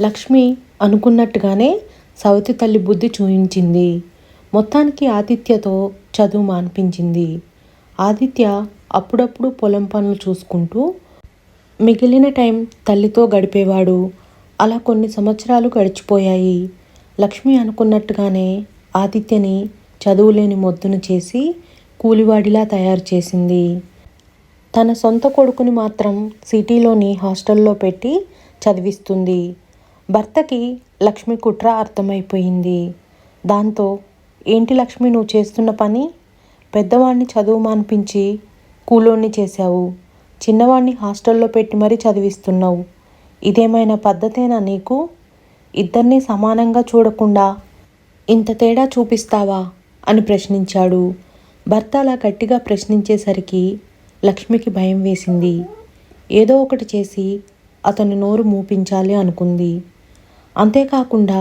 లక్ష్మి అనుకున్నట్టుగానే సవతి తల్లి బుద్ధి చూయించింది. మొత్తానికి ఆదిత్యతో చదువు మాన్పించింది. ఆదిత్య అప్పుడప్పుడు పొలం పనులు చూసుకుంటూ మిగిలిన టైం తల్లితో గడిపేవాడు. అలా కొన్ని సంవత్సరాలు గడిచిపోయాయి. లక్ష్మి అనుకున్నట్టుగానే ఆదిత్యని చదువులేని మొద్దును చేసి కూలివాడిలా తయారు చేసింది. తన సొంత కొడుకుని మాత్రం సిటీలోని హాస్టల్లో పెట్టి చదివిస్తుంది. భర్తకి లక్ష్మి కుట్ర అర్థమైపోయింది. దాంతో ఏంటి లక్ష్మి నువ్వు చేస్తున్న పని? పెద్దవాడిని చదువు మానిపించి కూలోని చేశావు. చిన్నవాడిని హాస్టల్లో పెట్టి మరీ చదివిస్తున్నావు. ఇదేమైనా పద్ధతేనా నీకు? ఇద్దరినీ సమానంగా చూడకుండా ఇంత తేడా చూపిస్తావా? అని ప్రశ్నించాడు. భర్త అలా గట్టిగా ప్రశ్నించేసరికి లక్ష్మికి భయం వేసింది. ఏదో ఒకటి చేసి అతని నోరు మూపించాలి అనుకుంది. అంతేకాకుండా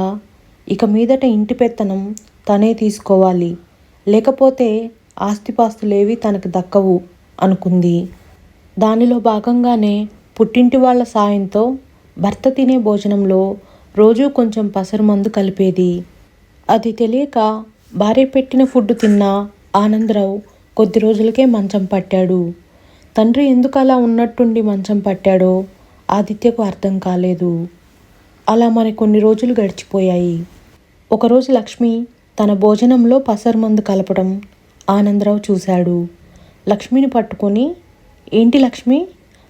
ఇక మీదట ఇంటి పెత్తనం తనే తీసుకోవాలి. లేకపోతే ఆస్తిపాస్తులేవి తనకు దక్కవు అనుకుంది. దానిలో భాగంగానే పుట్టింటి వాళ్ళ సాయంతో భర్త తినే భోజనంలో రోజూ కొంచెం పసరుమందు కలిపేది. అది తెలియక భార్య పెట్టిన ఫుడ్ తిన్న ఆనందరావు కొద్ది రోజులకే మంచం పట్టాడు. తండ్రి ఎందుకు అలా ఉన్నట్టుండి మంచం పట్టాడో ఆదిత్యకు అర్థం కాలేదు. అలా మరి కొన్ని రోజులు గడిచిపోయాయి. ఒకరోజు లక్ష్మి తన భోజనంలో పసరుమందు కలపడం ఆనందరావు చూశాడు. లక్ష్మిని పట్టుకొని ఏంటి లక్ష్మి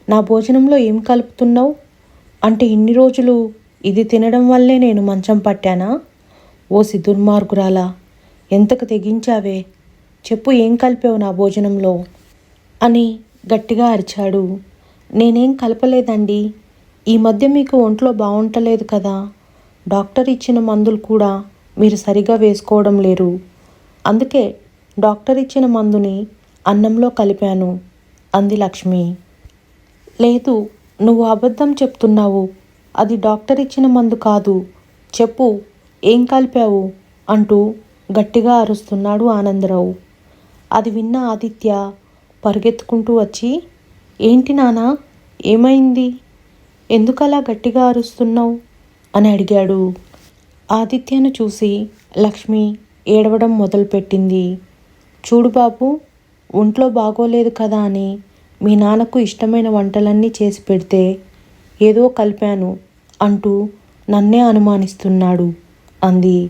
నా భోజనంలో ఏం కలుపుతున్నావు? అంటే ఇన్ని రోజులు ఇది తినడం వల్లే నేను మంచం పట్టానా? ఓసి దుర్మార్గురాలా ఎంతకు తెగించావే? చెప్పు ఏం కలిపావు నా భోజనంలో? అని గట్టిగా అరిచాడు. నేనేం కలపలేదండి. ఈ మధ్య మీకు ఒంట్లో బాగుంటలేదు కదా? డాక్టర్ ఇచ్చిన మందులు కూడా మీరు సరిగా వేసుకోవడం లేరు. అందుకే డాక్టర్ ఇచ్చిన మందుని అన్నంలో కలిపాను. అంది లక్ష్మి. లేదు నువ్వు అబద్ధం చెప్తున్నావు. అది డాక్టర్ ఇచ్చిన మందు కాదు. చెప్పు ఏం కలిపావు? అంటూ గట్టిగా అరుస్తున్నాడు ఆనందరావు. అది విన్న ఆదిత్య పరిగెత్తుకుంటూ వచ్చి ఏంటి నానా ఏమైంది? ఎందుకలా గట్టిగా అరుస్తున్నావు? అని అడిగాడు. ఆదిత్యను చూసి లక్ష్మి ఏడవడం మొదలుపెట్టింది. చూడు బాబు ఒంట్లో బాగోలేదు కదా అని మీ నాన్నకు ఇష్టమైన వంటలన్నీ చేసి పెడితే ఏదో కలిపాను అంటూ నన్నే అనుమానిస్తున్నాడు అంది.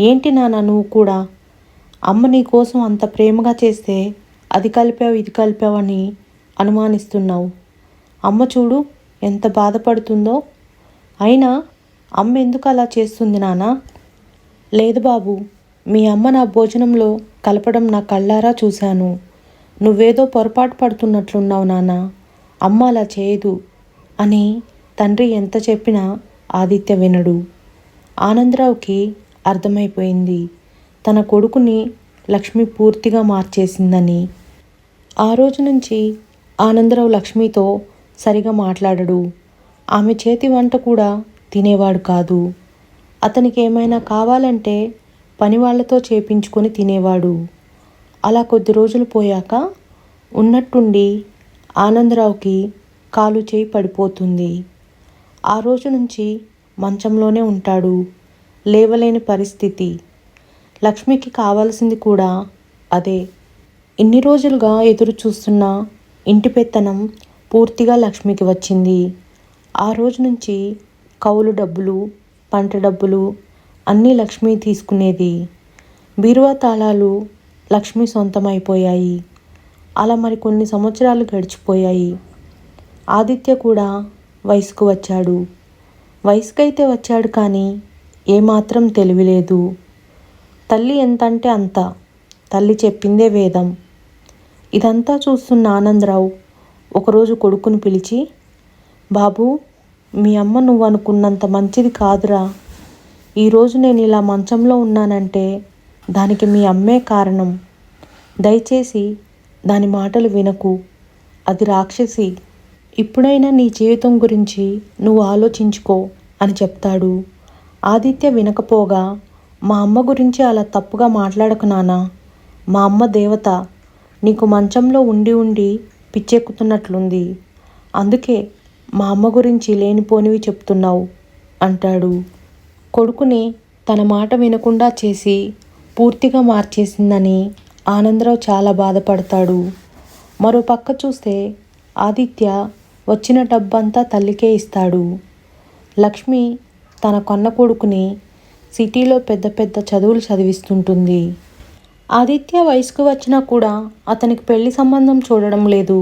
ఏంటి నాన్న నువ్వు కూడా? అమ్మ నీ కోసం అంత ప్రేమగా చేస్తే అది కలిపావు ఇది కలిపావని అనుమానిస్తున్నావు. అమ్మ చూడు ఎంత బాధపడుతుందో. అయినా అమ్మ ఎందుకు అలా చేస్తుంది నాన్న లేదు బాబు మీ అమ్మ నా భోజనంలో కలపడం నా కళ్ళారా చూశాను. నువ్వేదో పొరపాటు పడుతున్నట్లున్నావు నాన్న అమ్మ అలా చేయదు అని తండ్రి ఎంత చెప్పినా ఆదిత్య వినడు. ఆనందరావుకి అర్థమైపోయింది. తన కొడుకుని లక్ష్మి పూర్తిగా మార్చేసిందని. ఆ రోజు నుంచి ఆనందరావు లక్ష్మితో సరిగా మాట్లాడడు. ఆమె చేతి వంట కూడా తినేవాడు కాదు. అతనికి ఏమైనా కావాలంటే పని వాళ్ళతో చేపించుకొని తినేవాడు. అలా కొద్ది రోజులు పోయాక ఉన్నట్టుండి ఆనందరావుకి కాలు చేయి పడిపోతుంది. ఆ రోజు నుంచి మంచంలోనే ఉంటాడు. లేవలేని పరిస్థితి. లక్ష్మికి కావాల్సింది కూడా అదే. ఇన్ని రోజులుగా ఎదురు చూస్తున్న ఇంటి పెత్తనం పూర్తిగా లక్ష్మికి వచ్చింది. ఆ రోజు నుంచి కౌలు డబ్బులు పంట డబ్బులు అన్నీ లక్ష్మి తీసుకునేది. బీరువా తాళాలు లక్ష్మి సొంతమైపోయాయి. అలా మరి కొన్ని సంవత్సరాలు గడిచిపోయాయి. ఆదిత్య కూడా వయసుకు వచ్చాడు. వయసుకైతే వచ్చాడు కానీ ఏమాత్రం తెలివిలేదు. తల్లి ఎంతంటే అంత. తల్లి చెప్పిందే వేదం. ఇదంతా చూస్తున్న ఆనందరావు ఒకరోజు కొడుకును పిలిచి బాబు మీ అమ్మ నువ్వు అనుకున్నంత మంచిది కాదురా. ఈరోజు నేను ఇలా మంచంలో ఉన్నానంటే దానికి మీ అమ్మే కారణం. దయచేసి దాని మాటలు వినకు. అది రాక్షసి. ఇప్పుడైనా నీ జీవితం గురించి నువ్వు ఆలోచించుకో అని చెప్తాడు. ఆదిత్య వినకపోగా మా అమ్మ గురించి అలా తప్పుగా మాట్లాడకు నానా మా అమ్మ దేవత. నీకు మంచంలో ఉండి ఉండి పిచ్చెక్కుతున్నట్లుంది. అందుకే మా అమ్మ గురించి లేనిపోనివి చెప్తున్నావు అంటాడు. కొడుకుని తన మాట వినకుండా చేసి పూర్తిగా మార్చేసిందని ఆనందరావు చాలా బాధపడతాడు. మరో పక్క చూస్తే ఆదిత్య వచ్చిన డబ్బంతా తల్లికే ఇస్తాడు. లక్ష్మి తన కొన్న కొడుకుని సిటీలో పెద్ద పెద్ద చదువులు చదివిస్తుంటుంది. ఆదిత్య వయసుకు వచ్చినా కూడా అతనికి పెళ్ళి సంబంధం చూడడం లేదు.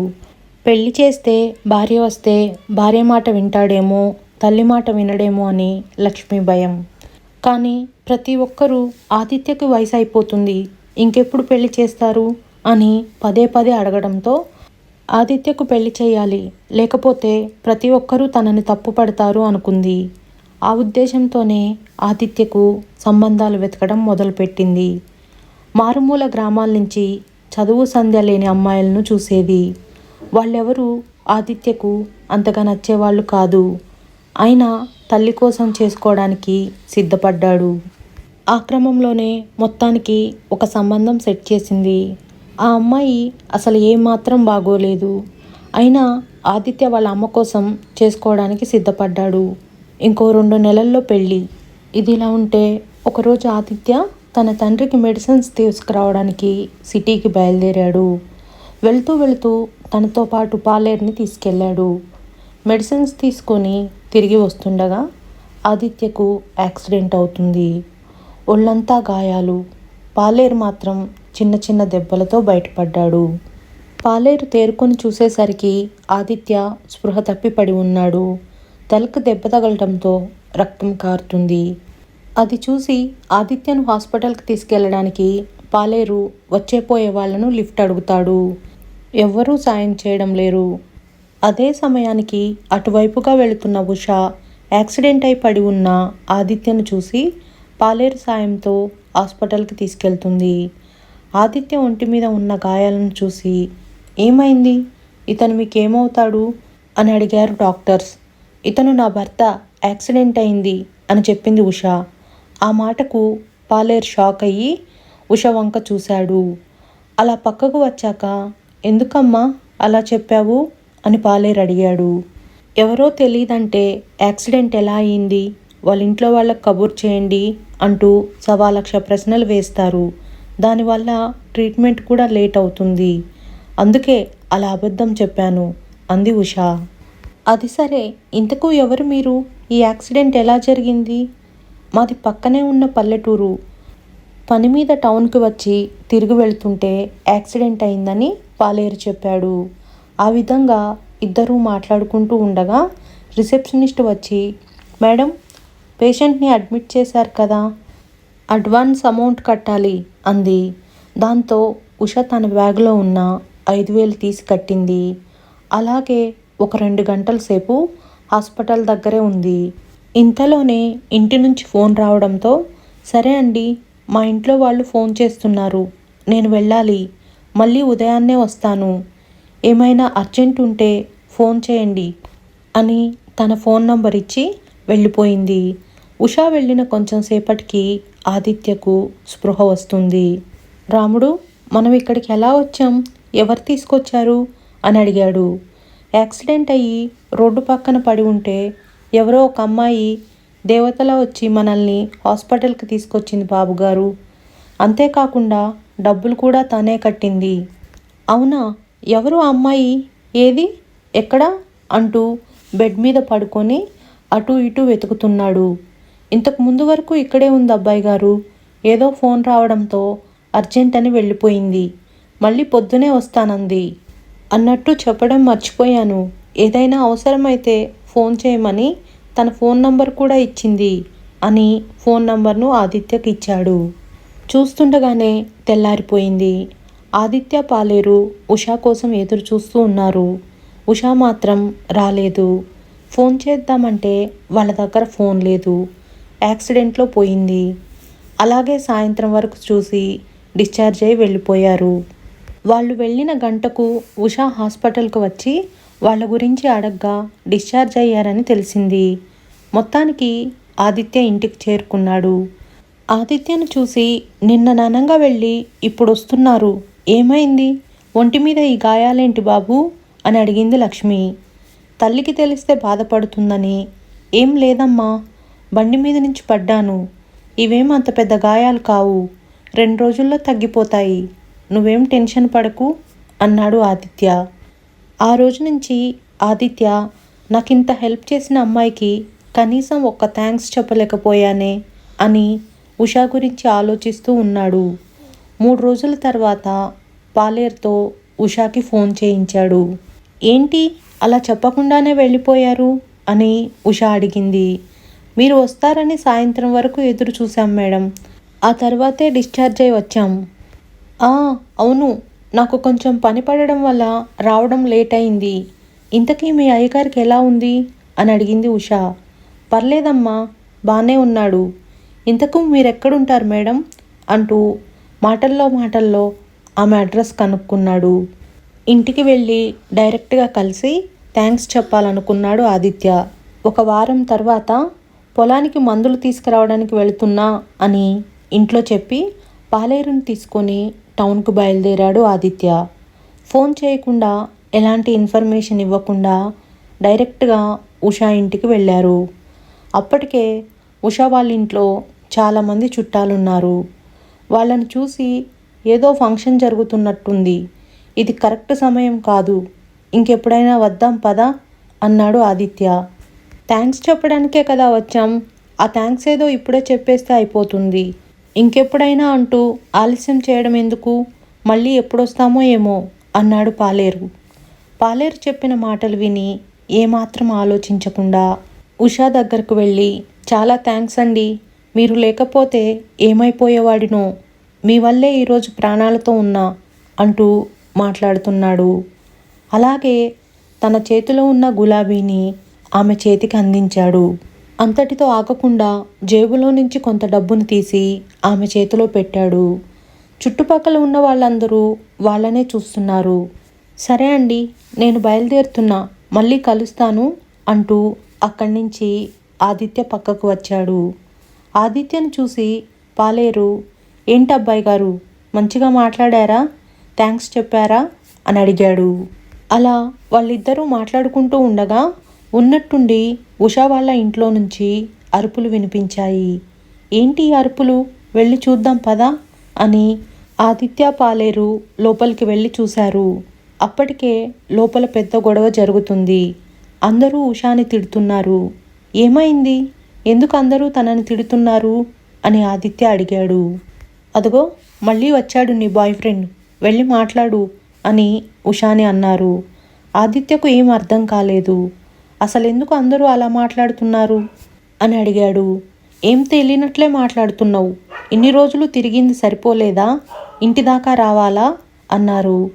పెళ్ళి చేస్తే భార్య వస్తే భార్య మాట వింటాడేమో తల్లి మాట వినడేమో అని లక్ష్మి భయం. కానీ ప్రతి ఒక్కరూ ఆదిత్యకు వయసు అయిపోతుంది ఇంకెప్పుడు పెళ్ళి చేస్తారు అని పదే పదే అడగడంతో ఆదిత్యకు పెళ్ళి చేయాలి లేకపోతే ప్రతి ఒక్కరూ తనని తప్పుపడతారు అనుకుంది. ఆ ఉద్దేశంతోనే ఆదిత్యకు సంబంధాలు వెతకడం మొదలుపెట్టింది. మారుమూల గ్రామాల నుంచి చదువు సంధ్య లేని అమ్మాయిలను చూసేది. వాళ్ళెవరూ ఆదిత్యకు అంతగా నచ్చేవాళ్ళు కాదు. అయినా తల్లి కోసం చేసుకోవడానికి సిద్ధపడ్డాడు. ఆ క్రమంలోనే మొత్తానికి ఒక సంబంధం సెట్ చేసింది. ఆ అమ్మాయి అసలు ఏమాత్రం బాగోలేదు. అయినా ఆదిత్య వాళ్ళ అమ్మ కోసం చేసుకోవడానికి సిద్ధపడ్డాడు. ఇంకో రెండు నెలల్లో పెళ్ళి. ఇది ఇలా ఉంటే ఒకరోజు ఆదిత్య తన తండ్రికి మెడిసిన్స్ తీసుకురావడానికి సిటీకి బయలుదేరాడు. వెళ్తూ వెళుతూ తనతో పాటు పాలేరుని తీసుకెళ్ళాడు. మెడిసిన్స్ తీసుకొని తిరిగి వస్తుండగా ఆదిత్యకు యాక్సిడెంట్ అవుతుంది. ఒళ్ళంతా గాయాలు. పాలేరు మాత్రం చిన్న చిన్న దెబ్బలతో బయటపడ్డాడు. పాలేరు తేరుకొని చూసేసరికి ఆదిత్య స్పృహ తప్పి పడి ఉన్నాడు. తలకు దెబ్బ తగలటంతో రక్తం కారుతుంది. అది చూసి ఆదిత్యను హాస్పిటల్కి తీసుకెళ్ళడానికి పాలేరు వచ్చేపోయే వాళ్ళను లిఫ్ట్ అడుగుతాడు. ఎవ్వరూ సాయం చేయడం లేరు. అదే సమయానికి అటువైపుగా వెళుతున్న ఉష యాక్సిడెంట్ అయి పడి ఉన్న ఆదిత్యను చూసి పాలేరు సాయంతో హాస్పిటల్కి తీసుకెళ్తుంది. ఆదిత్య ఒంటి మీద ఉన్న గాయాలను చూసి ఏమైంది? ఇతను మీకేమవుతాడు? అని అడిగారు డాక్టర్స్. ఇతను నా భర్త యాక్సిడెంట్ అయింది అని చెప్పింది ఉష. ఆ మాటకు పాలేరు షాక్ అయ్యి ఉష వంక చూశాడు. అలా పక్కకు వచ్చాక ఎందుకమ్మా అలా చెప్పావు? అని పాలేరు అడిగాడు. ఎవరో తెలియదంటే యాక్సిడెంట్ ఎలా అయింది? వాళ్ళ ఇంట్లో వాళ్ళకి కబుర్ చేయండి అంటూ సవా లక్ష ప్రశ్నలు వేస్తారు. దానివల్ల ట్రీట్మెంట్ కూడా లేట్ అవుతుంది. అందుకే అలా అబద్ధం చెప్పాను అంది ఉష. అది సరే ఇంతకు ఎవరు మీరు? ఈ యాక్సిడెంట్ ఎలా జరిగింది? మాది పక్కనే ఉన్న పల్లెటూరు. పని మీద టౌన్కి వచ్చి తిరిగి వెళ్తుంటే యాక్సిడెంట్ అయిందని పాలేరు చెప్పాడు. ఆ విధంగా ఇద్దరూ మాట్లాడుకుంటూ ఉండగా రిసెప్షనిస్ట్ వచ్చి మేడం పేషెంట్ని అడ్మిట్ చేశారు కదా అడ్వాన్స్ అమౌంట్ కట్టాలి అంది. దాంతో ఉష తన బ్యాగ్లో ఉన్న ఐదు వేలు తీసి కట్టింది. అలాగే ఒక రెండు గంటల సేపు హాస్పిటల్ దగ్గరే ఉంది. ఇంతలోనే ఇంటి నుంచి ఫోన్ రావడంతో సరే అండి మా ఇంట్లో వాళ్ళు ఫోన్ చేస్తున్నారు. నేను వెళ్ళాలి. మళ్ళీ ఉదయాన్నే వస్తాను. ఏమైనా అర్జెంట్ ఉంటే ఫోన్ చేయండి అని తన ఫోన్ నంబర్ ఇచ్చి వెళ్ళిపోయింది. ఉషా వెళ్ళిన కొంచెం సేపటికి ఆదిత్యకు స్పృహ వస్తుంది. రాముడు మనం ఇక్కడికి ఎలా వచ్చాం? ఎవరు తీసుకొచ్చారు? అని అడిగాడు. యాక్సిడెంట్ అయ్యి రోడ్డు పక్కన పడి ఉంటే ఎవరో ఒక అమ్మాయి దేవతలా వచ్చి మనల్ని హాస్పిటల్కి తీసుకొచ్చింది బాబుగారు అంతేకాకుండా డబ్బులు కూడా తానే కట్టింది. అవునా? ఎవరు ఆ అమ్మాయి? ఏది? ఎక్కడ? అంటూ బెడ్ మీద పడుకొని అటు ఇటు వెతుకుతున్నాడు. ఇంతకు ముందు వరకు ఇక్కడే ఉంది అబ్బాయి గారు. ఏదో ఫోన్ రావడంతో అర్జెంట్ అని వెళ్ళిపోయింది. మళ్ళీ పొద్దునే వస్తానంది. అన్నట్టు చెప్పడం మర్చిపోయాను. ఏదైనా అవసరమైతే ఫోన్ చేయమని తన ఫోన్ నంబర్ కూడా ఇచ్చింది అని ఫోన్ నంబర్ను ఆదిత్యకి ఇచ్చాడు. చూస్తుండగానే తెల్లారిపోయింది. ఆదిత్య పాలేరు ఉషా కోసం ఎదురు చూస్తూ ఉన్నారు. ఉషా మాత్రం రాలేదు. ఫోన్ చేద్దామంటే వాళ్ళ దగ్గర ఫోన్ లేదు. యాక్సిడెంట్లో పోయింది. అలాగే సాయంత్రం వరకు చూసి డిశ్చార్జ్ అయి వెళ్ళిపోయారు. వాళ్ళు వెళ్ళిన గంటకు ఉషా హాస్పిటల్కి వచ్చి వాళ్ళ గురించి అడగ్గా డిశ్చార్జ్ అయ్యారని తెలిసింది. మొత్తానికి ఆదిత్య ఇంటికి చేరుకున్నాడు. ఆదిత్యను చూసి నిన్న ననంగా వెళ్ళి ఇప్పుడు వస్తున్నారు. ఏమైంది? ఒంటి మీద ఈ గాయాలేంటి బాబు? అని అడిగింది లక్ష్మి. తల్లికి తెలిస్తే బాధపడుతుందని. ఏం లేదమ్మా బండి మీద నుంచి పడ్డాను. ఇవేం అంత పెద్ద గాయాలు కావు. రెండు రోజుల్లో తగ్గిపోతాయి. నువ్వేం టెన్షన్ పడకు అన్నాడు ఆదిత్య. ఆ రోజు నుంచి ఆదిత్య నాకింత హెల్ప్ చేసిన అమ్మాయికి కనీసం ఒక్క థ్యాంక్స్ చెప్పలేకపోయానే అని ఉషా గురించి ఆలోచిస్తూ ఉన్నాడు. మూడు రోజుల తర్వాత పాలేర్తో ఉషాకి ఫోన్ చేయించాడు. ఏంటి అలా చెప్పకుండానే వెళ్ళిపోయారు? అని ఉషా అడిగింది. మీరు వస్తారని సాయంత్రం వరకు ఎదురు చూసాం మేడం. ఆ తర్వాతే డిశ్చార్జ్ అయి వచ్చాం. అవును. నాకు కొంచెం పని పడడం వల్ల రావడం లేట్ అయింది. ఇంతకీ మీ అయ్యగారికి ఎలా ఉంది? అని అడిగింది ఉషా. పర్లేదమ్మా బాగానే ఉన్నాడు. ఇంతకు మీరెక్కడుంటారు మేడం? అంటూ మాటల్లో మాటల్లో ఆమె అడ్రస్ కనుక్కున్నాడు. ఇంటికి వెళ్ళి డైరెక్ట్గా కలిసి థ్యాంక్స్ చెప్పాలనుకున్నాడు ఆదిత్య. ఒక వారం తర్వాత పొలానికి మందులు తీసుకురావడానికి వెళుతున్నా అని ఇంట్లో చెప్పి పాలేరుని తీసుకొని టౌన్కు బయలుదేరాడు ఆదిత్య. ఫోన్ చేయకుండా ఎలాంటి ఇన్ఫర్మేషన్ ఇవ్వకుండా డైరెక్ట్గా ఉషా ఇంటికి వెళ్ళారు. అప్పటికే ఉషా వాళ్ళ ఇంట్లో చాలామంది చుట్టాలున్నారు. వాళ్ళని చూసి ఏదో ఫంక్షన్ జరుగుతున్నట్టుంది. ఇది కరెక్ట్ సమయం కాదు. ఇంకెప్పుడైనా వద్దాం పదా అన్నాడు ఆదిత్య. థ్యాంక్స్ చెప్పడానికే కదా వచ్చాం. ఆ థ్యాంక్స్ ఏదో ఇప్పుడే చెప్పేస్తే అయిపోతుంది. ఇంకెప్పుడైనా అంటూ ఆలస్యం చేయడం ఎందుకు? మళ్ళీ ఎప్పుడొస్తామో ఏమో అన్నాడు పాలేరు. పాలేరు చెప్పిన మాటలు విని ఏమాత్రం ఆలోచించకుండా ఉషా దగ్గరకు వెళ్ళి చాలా థ్యాంక్స్ అండి. మీరు లేకపోతే ఏమైపోయేవాడినో? మీ వల్లే ఈరోజు ప్రాణాలతో ఉన్నా అంటూ మాట్లాడుతున్నాడు. అలాగే తన చేతిలో ఉన్న గులాబీని ఆమె చేతికి అందించాడు. అంతటితో ఆగకుండా జేబులో నుంచి కొంత డబ్బును తీసి ఆమె చేతిలో పెట్టాడు. చుట్టుపక్కల ఉన్న వాళ్ళందరూ వాళ్ళనే చూస్తున్నారు. సరే అండి నేను బయలుదేరుతున్నా మళ్ళీ కలుస్తాను అంటూ అక్కడి నుంచి ఆదిత్య పక్కకు వచ్చాడు. ఆదిత్యను చూసి పాలేరు ఏంటబ్బాయి గారు మంచిగా మాట్లాడారా? థ్యాంక్స్ చెప్పారా? అని అడిగాడు. అలా వాళ్ళిద్దరూ మాట్లాడుకుంటూ ఉండగా ఉన్నట్టుండి ఉషా వాళ్ళ ఇంట్లో నుంచి అరుపులు వినిపించాయి. ఏంటి అరుపులు? వెళ్ళి చూద్దాం పదా? అని ఆదిత్య పాలేరు లోపలికి వెళ్ళి చూశారు. అప్పటికే లోపల పెద్ద గొడవ జరుగుతుంది. అందరూ ఉషాని తిడుతున్నారు. ఏమైంది? ఎందుకు అందరూ తనని తిడుతున్నారు? అని ఆదిత్య అడిగాడు. అదిగో మళ్ళీ వచ్చాడు నీ బాయ్ ఫ్రెండ్. వెళ్ళి మాట్లాడు అని ఉషాని అన్నారు. ఆదిత్యకు ఏం అర్థం కాలేదు. అసలు ఎందుకు అందరూ అలా మాట్లాడుతున్నారు? అని అడిగాడు. ఏం తెలియనట్లే మాట్లాడుతున్నావు? ఇన్ని రోజులు తిరిగింది సరిపోలేదా? ఇంటి దాకా రావాలా? అన్నారు.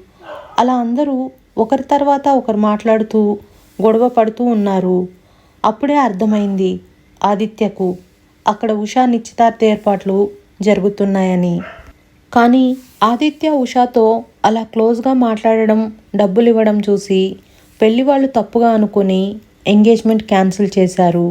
అలా అందరూ ఒకరి తర్వాత ఒకరు మాట్లాడుతూ గొడవ పడుతూ ఉన్నారు. అప్పుడే అర్థమైంది ఆదిత్యకు అక్కడ ఉషా నిశ్చితార్థ ఏర్పాట్లు జరుగుతున్నాయని. కానీ ఆదిత్య ఉషాతో అలా క్లోజ్గా మాట్లాడడం డబ్బులు ఇవ్వడం చూసి పెళ్ళి వాళ్ళు తప్పుగా అనుకుని ఎంగేజ్మెంట్ క్యాన్సిల్ చేశారు.